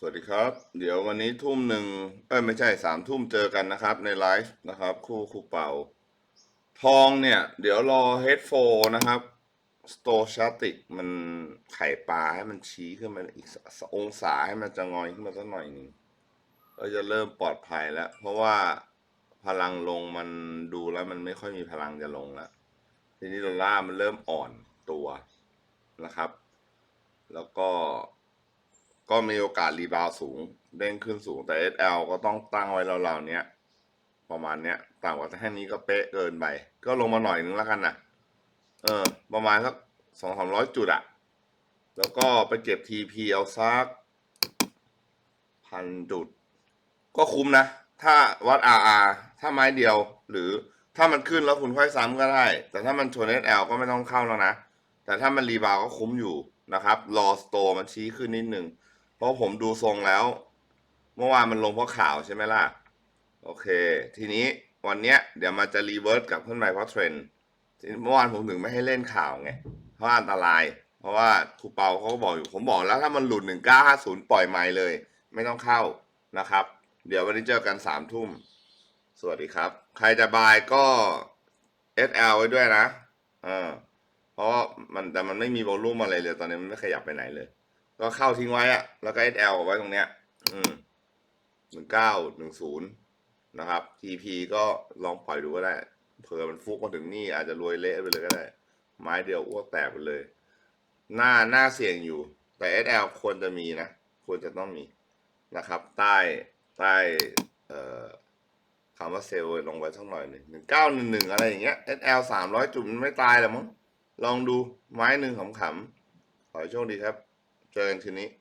สวัสดีครับ เดี๋ยววันนี้ทุ่มหนึ่งเอ้ยไม่ใช่สามทุ่มเจอกันนะครับ ในไลฟ์นะครับ คู่คู่เป่า ทองเนี่ย เดี๋ยวรอเฮดโฟนะครับสโตชาติกมันไข่ปลาให้มันชี้ขึ้นมาอีกองศาให้มันจะงอยขึ้นมาสักหน่อยหนึ่งก็จะเริ่มปลอดภัยแล้ว เพราะว่าพลังลงมันดูแล้วมันไม่ค่อยมีพลังจะลงแล้วทีนี้ดอลลาร์มันเริ่มอ่อนตัวนะครับ แล้วก็ ก็มีโอกาสรีบาวสูง เด้งขึ้นสูงแต่ SL ก็ต้องตั้งไว้ราวๆเนี้ยประมาณเนี้ยต่ำกว่าแค่นี้ก็เป๊ะเกินไป ก็ลงมาหน่อยนึงแล้วกันนะเออ ประมาณสักสองสามร้อยจุดอะแล้วก็ไปเก็บ TP เอาซักพันจุด ก็คุ้มนะ ถ้าวัด RR ถ้าไม้เดียว หรือถ้ามันขึ้นแล้วคุณค่อยซ้ำก็ได้ แต่ถ้ามันชน SL ก็ไม่ต้องเข้าแล้วนะ แต่ถ้ามันรีบาวก็คุ้มอยู่นะครับ รอสโตมันชี้ขึ้นนิดนึง เพราะผมดูทรงแล้ว เมื่อวานมันลงเพราะข่าวใช่ไหมล่ะ โอเค ทีนี้วันเนี้ยเดี๋ยวมันจะรีเวิร์สกลับขึ้นไปเพราะเทรนด์ทีเมื่อวานผมถึงไม่ให้เล่นข่าวไง เพราะอันตราย เพราะว่าครูเปาเขาก็บอกอยู่ ผมบอกแล้วถ้ามันหลุดหนึ่งเก้าห้าศูนย์ปล่อยไม้เลย ไม่ต้องเข้านะครับ เดี๋ยววันนี้เจอกันสามทุ่ม สวัสดีครับ ใครจะบายก็ SL ไว้ด้วยนะ เออเพราะมันแต่มันไม่มีวอลลุ่มอะไรเลย ตอนนี้มันไม่ขยับไปไหนเลย ก็เข้าทิ้งไว้อะแล้วก็ SL เอาไว้ตรงเนี้ย อืมหนึ่งเก้าหนึ่งศูนย์นะครับ TP ก็ลองปล่อยดูก็ได้ เผื่อมันฟุกมาถึงนี่อาจจะรวยเละไปเลยก็ได้ ไม้เดียวอ้วกแตกไปเลย หน้าหน้าเสี่ยงอยู่ แต่ SL ควรจะมีนะ ควรจะต้องมีนะครับ ใต้ใต้เอ่อคำว่าเซลล์ลงไว้สักหน่อยหนึ่งหนึ่งเก้าหนึ่งหนึ่งอะไรอย่างเงี้ย SL สามร้อยจุดมันไม่ตายหรอมั้งลองดูไม้หนึ่งขำๆขอให้โชคดีครับ trying to knit